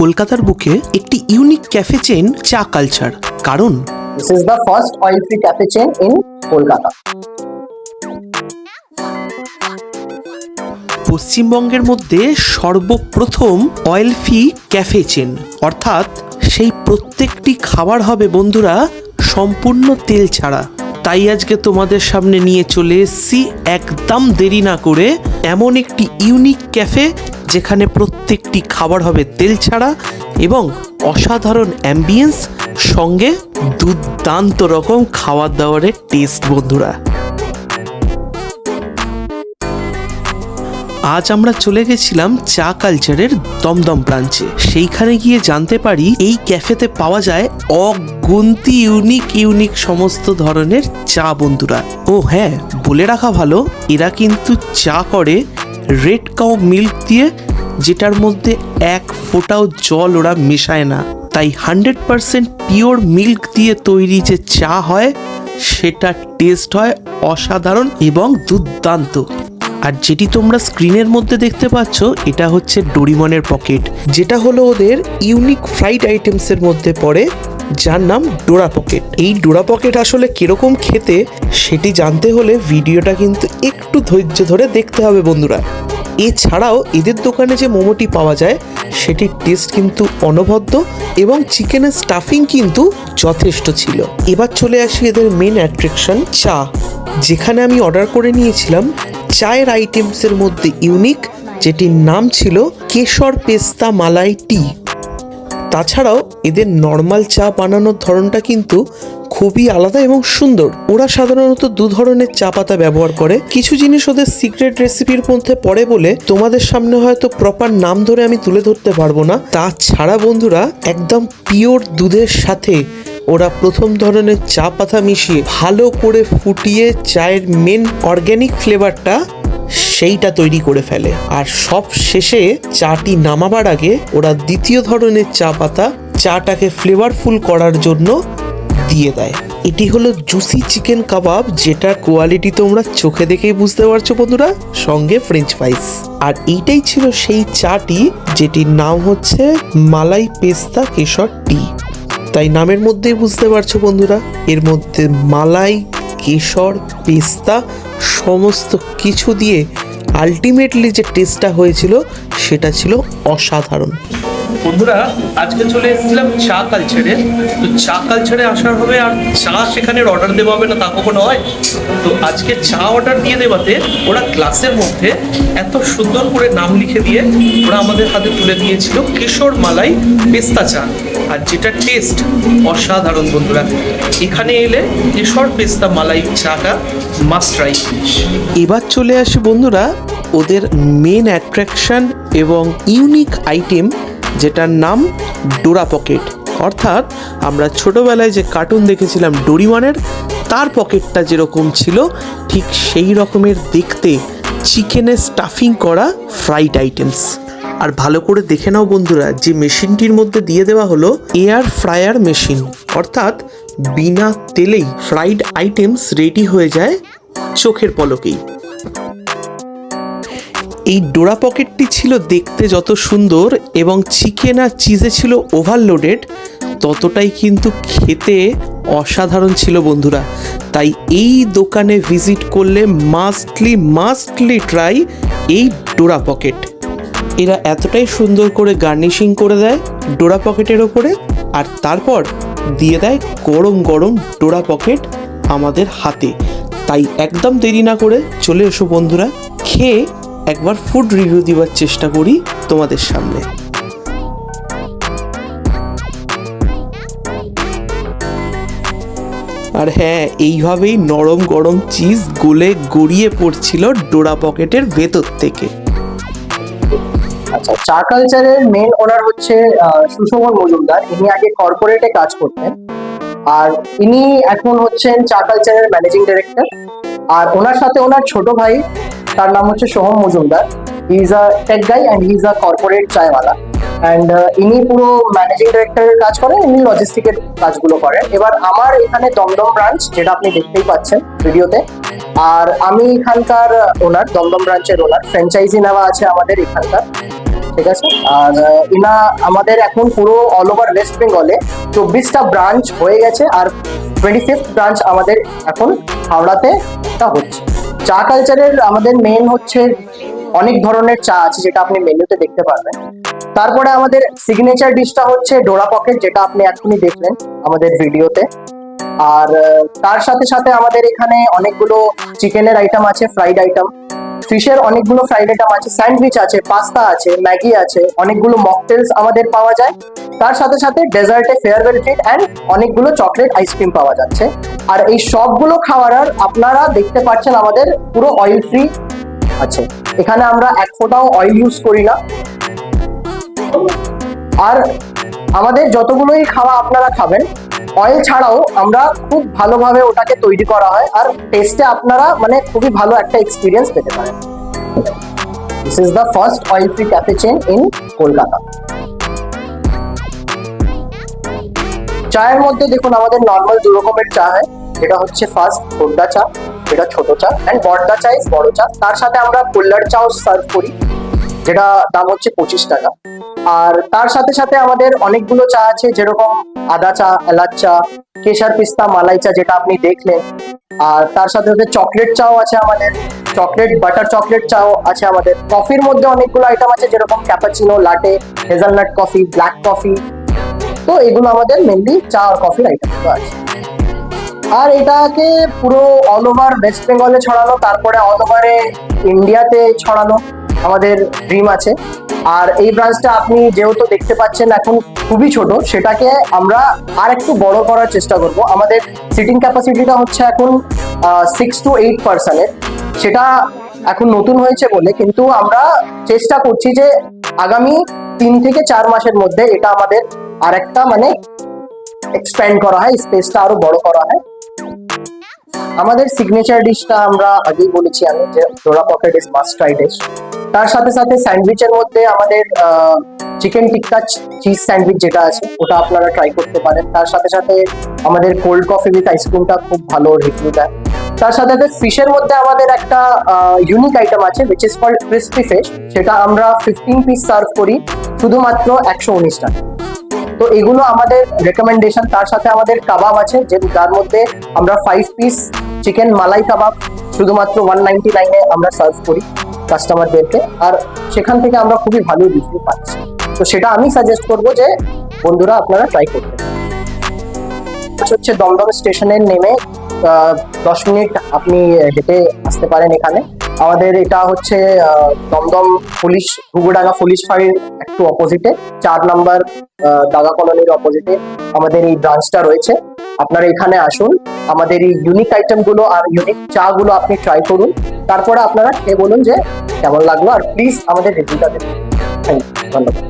কলকাতার বুকে একটি unique cafe chain Cha culture কারণ? This is the first oil-free cafe chain in Kolkata. পশ্চিমবঙ্গের মধ্যে সর্বপ্রথম অয়েল ফ্রি ক্যাফে চেন অর্থাৎ সেই প্রত্যেকটি খাবার হবে বন্ধুরা সম্পূর্ণ তেল ছাড়া। তাই আজকে তোমাদের সামনে নিয়ে চলে এসেছি একদম দেরি না করে এমন একটি ইউনিক ক্যাফে যেখানে প্রত্যেকটি খাবার হবে তেল ছাড়া এবং অসাধারণ অ্যাম্বিয়েন্স সঙ্গে দুর্দান্ত রকম খাবার দাবারের টেস্ট বন্ধুরা। আজ আমরা চলে গেছিলাম চা কালচারের দমদম ব্রাঞ্চে সেইখানে গিয়ে জানতে পারি এই ক্যাফেতে পাওয়া যায় অগুন্তি ইউনিক ইউনিক সমস্ত ধরনের চা বন্ধুরা। ও হ্যাঁ বলে রাখা ভালো, এরা কিন্তু চা করে রেড কাউ মিল্ক দিয়ে, যেটার মধ্যে এক ফোঁটাও জল ওরা মেশায় না। তাই হান্ড্রেড পারসেন্ট পিওর মিল্ক দিয়ে তৈরি যে চা হয়, সেটা টেস্ট হয় অসাধারণ এবং দুর্দান্ত। আর যেটি তোমরা স্ক্রিনের মধ্যে দেখতে পাচ্ছ, এটা হচ্ছে ডোরিমনের পকেট। যেটা হলো ওদের ইউনিক ফ্রাইড আইটেমসের মধ্যে পড়ে। যার নাম ডোরা পকেট। এই ডোরা পকেট আসলে কীরকম খেতে সেটি জানতে হলে ভিডিওটা কিন্তু একটু ধৈর্য ধরে দেখতে হবে বন্ধুরা। এছাড়াও এদের দোকানে যে মোমোটি পাওয়া যায়, সেটির টেস্ট কিন্তু অনবদ্য এবং চিকেনের স্টাফিং কিন্তু যথেষ্ট ছিল। এবার চলে আসি এদের মেন অ্যাট্রাকশন চা। যেখানে আমি অর্ডার করে নিয়েছিলাম চায়ের আইটেমসের মধ্যে ইউনিক যেটির নাম ছিল কেশর পেস্তা মালাই টি তাছাড়াও এদের নর্মাল চা বানানোর ধরনটা কিন্তু খুবই আলাদা এবং সুন্দর। ওরা সাধারণত দু ধরনের চা পাতা ব্যবহার করে। কিছু জিনিস ওদের সিক্রেট রেসিপির মধ্যে পড়ে বলে তোমাদের সামনে হয়তো প্রপার নাম ধরে আমি তুলে ধরতে পারব না। তাছাড়া বন্ধুরা, একদম পিওর দুধের সাথে ওরা প্রথম ধরনের চা পাতা মিশিয়ে ভালো করে ফুটিয়ে চায়ের মেন অর্গ্যানিক ফ্লেভারটা সেইটা তৈরি করে ফেলে। আর সব শেষে চাটি নামাবার আগে ওরা দ্বিতীয় ধরনের চা পাতা চাটাকে ফ্লেভারফুল করার জন্য দিয়ে দেয়। এটি হলো জুসি চিকেন কাবাব যেটার কোয়ালিটি তোমরা চোখে দেখেই বুঝতে পারছ বন্ধুরা, সঙ্গে ফ্রেঞ্চ ফ্রাইস আর এইটাই ছিল সেই চাটি, যেটির নাম হচ্ছে মালাই পেস্তা কেশর টি। তাই নামের মধ্যেই বুঝতে পারছ বন্ধুরা, এর মধ্যে মালাই, কেশর, পেস্তা, সমস্ত কিছু দিয়ে আলটিমেটলি যে টেস্টটা হয়েছিল, সেটা ছিল অসাধারণ। বন্ধুরা, আজকে চলে এসেছিলাম চা কালচারে তো চা কালচারে আসার হবে আর চা সেখানে অর্ডার দেওয়া হবে না তা কখনো হয়? তো আজকে চা অর্ডার দিয়ে দেওয়াতে ওরা গ্লাসের মধ্যে এত সুন্দর করে নাম লিখে দিয়ে ওরা আমাদের হাতে তুলে দিয়েছিল কেশর মালাই পেস্তা চা। আর যেটা টেস্ট অসাধারণ বন্ধুরা, এখানে এলে কেশর পেস্তা মালাই চাটা মাস্ট ট্রাই এবার চলে আসি বন্ধুরা, ওদের মেন অ্যাট্রাকশন এবং ইউনিক আইটেম যেটার নাম ডোরা পকেট অর্থাৎ আমরা ছোটোবেলায় যে কার্টুন দেখেছিলাম ডোরিমনের তার পকেটটা যেরকম ছিল, ঠিক সেই রকমের দেখতে চিকেনের স্টাফিং করা ফ্রাইড আইটেমস আর ভালো করে দেখে নাও বন্ধুরা, যে মেশিনটির মধ্যে দিয়ে দেওয়া হলো এয়ার ফ্রায়ার মেশিন। অর্থাৎ বিনা তেলেই ফ্রাইড আইটেমস রেডি হয়ে যায় চোখের পলকেই। এই ডোরা পকেটটি ছিল দেখতে যত সুন্দর এবং চিকেন আর চিজে ছিল ওভারলোডেড ততটাই কিন্তু খেতে অসাধারণ ছিল বন্ধুরা। তাই এই দোকানে ভিজিট করলে মাস্টলি মাস্টলি ট্রাই এই ডোরা পকেট। এরা এতটাই সুন্দর করে গার্নিশিং করে দেয় ডোরা পকেটের ওপরে আর তারপর দিয়ে দেয় গরম গরম ডোরা পকেট আমাদের হাতে। তাই একদম দেরি না করে চলে এসো বন্ধুরা, খেয়ে একবার ফুড রিভিউ দেওয়ার চেষ্টা করি তোমাদের সামনে। আর হ্যাঁ এইভাবেই নরম গরম চিজ গলে গড়িয়ে পড়ছিল ডোরা পকেটের ভেতর থেকে। আচ্ছা চা কালচারের মেন ওনার হচ্ছে সুশোভন মজুমদার। ইনি আগে কর্পোরেটে কাজ করতেন। আর ইনি এখন হচ্ছেন চা কালচারের ম্যানেজিং ডিরেক্টর আর ওনার সাথে ওনার ছোট ভাই, তার নাম হচ্ছে Soham Majumdar. He is a tech guy and he is a corporate chaiwala. And ইনি পুরো ম্যানেজিং ডিরেক্টরের কাজ করেন, ইনি লজিস্টিকের কাজগুলো করেন। এবার আমার এখানে দমদম ব্রাঞ্চ যেটা আপনি দেখতেই পাচ্ছেন ভিডিওতে। আর আমি এখানকার ওনার দমদম ব্রাঞ্চের ওনার ফ্র্যাঞ্চাইজি নেওয়া আছে আমাদের এখানকার। ঠিক আছে? আর এনা আমাদের এখন পুরো অল ওভার ওয়েস্ট বেঙ্গলে চব্বিশটা ব্রাঞ্চ হয়ে গেছে আর টোয়েন্টি ফিফথ ব্রাঞ্চ আমাদের এখন হাওড়াতে তা হচ্ছে। চা কালচারের আমাদের মেন হচ্ছে অনেক ধরনের চা আছে যেটা আপনি মেনুতে দেখতে পারবেন। তারপরে আমাদের সিগনেচার ডিশটা হচ্ছে ডোরা পকেট যেটা আপনি এখনই দেখলেন আমাদের ভিডিওতে আর তার সাথে সাথে আমাদের এখানে অনেকগুলো চিকেনের আইটেম আছে ফ্রাইড আইটেম ফিশের অনেকগুলো ফ্রাইড আইটেম আছে, স্যান্ডউইচ আছে, পাস্তা আছে, ম্যাগি আছে, অনেকগুলো মকটেলস আমাদের পাওয়া যায়। তার সাথে সাথে ডেজার্টে ফেয়ারওয়েল ট্রিট অ্যান্ড অনেকগুলো চকলেট আইসক্রিম পাওয়া যাচ্ছে। আর এই সবগুলো খাওয়ার আর আপনারা দেখতে পাচ্ছেন আমাদের পুরো অয়েল ফ্রি আছে। এখানে আমরা এক ফোঁটাও অয়েল ইউজ করি না। আর আমাদের যতগুলোই খাওয়া আপনারা খাবেন অয়েল ছাড়াও আমরা খুব ভালোভাবে ওটাকে তৈরি করা হয় আর টেস্টে আপনারা মানে খুবই ভালো একটা এক্সপিরিয়েন্স পেতে পারেন। This is the first oil free cafe chain in Kolkata চায়ের মধ্যে দেখুন আমাদের নর্মাল দু রকমের চা হয়। এটা হচ্ছে ফার্স্ট খোর্দা চা, এটা ছোট চা অ্যান্ড বড়দা চা ইজ বড় চা। তার সাথে আমরা কুল্লার চাও সার্ভ করি। যেটা দাম হচ্ছে পঁচিশ টাকা। আর তার সাথে সাথে আমাদের অনেকগুলো চা আছে, যেরকম আদা চা, এলাচ চা, কেশর পিস্তা, মালাই চা যেটা আপনি দেখলেন। আর তার সাথে সাথে চকলেট চাও আছে আমাদের। চকলেট, বাটার চকলেট চাও আছে আমাদের। কফির মধ্যে অনেকগুলো আইটেম আছে, যেরকম cappuccino latte hazelnut coffee black coffee তো এগুলো আমাদের মেনলি চা আর কফির আইটেমগুলো আছে। আর এটাকে পুরো অল ওভার ওয়েস্ট বেঙ্গলে ছড়ানো, তারপরে অল ওভারে ইন্ডিয়াতে ছড়ানো। আমাদের ড্রিম আছে। আর এই ব্রাঞ্চটা আপনি যেহেতু দেখতে পাচ্ছেন এখন খুবই ছোট, সেটাকে আমরা আর একটু বড় করার চেষ্টা করব। আমাদের সিটিং ক্যাপাসিটিটা হচ্ছে এখন সিক্স টু এইট পার্সেন্টের সেটা এখন নতুন হয়েছে বলে কিন্তু আমরা চেষ্টা করছি যে আগামী তিন থেকে চার মাসের মধ্যে এটা আমাদের আর একটা মানে এক্সপ্যান্ড করা হয় স্পেসটা আরও বড় করা হয়। আমাদের সিগনেচার ডিশটা আমরা আগেই বলেছি আমি যে Dora pocket is must try dish তার সাথে সাথে স্যান্ডউইচের মধ্যে আমাদের চিকেন টিক্কা চিজ স্যান্ডউইচ যেটা আছে, ওটা আপনারা ট্রাই করতে পারেন। তার সাথে সাথে আমাদের কোল্ড কফি উইথ আইসক্রিমটা খুব ভালো রিভিউ দেয়। তার সাথে সাথে ফিশের মধ্যে আমাদের একটা ইউনিক আইটেম আছে which is called crispy fish সেটা আমরা ফিফটিন পিস সার্ভ করি, শুধুমাত্র একশো উনিশ টাকা। তো এগুলো আমাদের রেকমেন্ডেশন তার সাথে আমাদের কাবাব আছে, যে যার মধ্যে আমরা five piece chicken malai kebab, শুধুমাত্র ওয়ান নাইনটি নাইনে আমরা সার্ভ করি। কাস্টমারদেরকে আর সেখান থেকে আমরা খুবই ভালো রিভিউ পাচ্ছি। তো সেটা আমি সাজেস্ট করব যে বন্ধুরা আপনারা ট্রাই করতে হচ্ছে দমদম স্টেশনের নেমে দশ মিনিট আপনি হেঁটে আসতে পারেন এখানে। আমাদের এটা হচ্ছে দমদম পুলিশ, ঘুঘুডাঙ্গা পুলিশ ফাঁড়ির একটু অপোজিটে চার নাম্বার দাগা কলোনির অপোজিটে আমাদের এই ব্রাঞ্চটা রয়েছে। আপনারা এখানে আসুন। আমাদের এই ইউনিক আইটেমগুলো আর ইউনিক চা গুলো আপনি ট্রাই করুন। তারপরে আপনারা খেয়ে বলুন যে কেমন লাগল। আর প্লিজ আমাদের রিভিউটা দেবেন থ্যাংক ইউ ধন্যবাদ।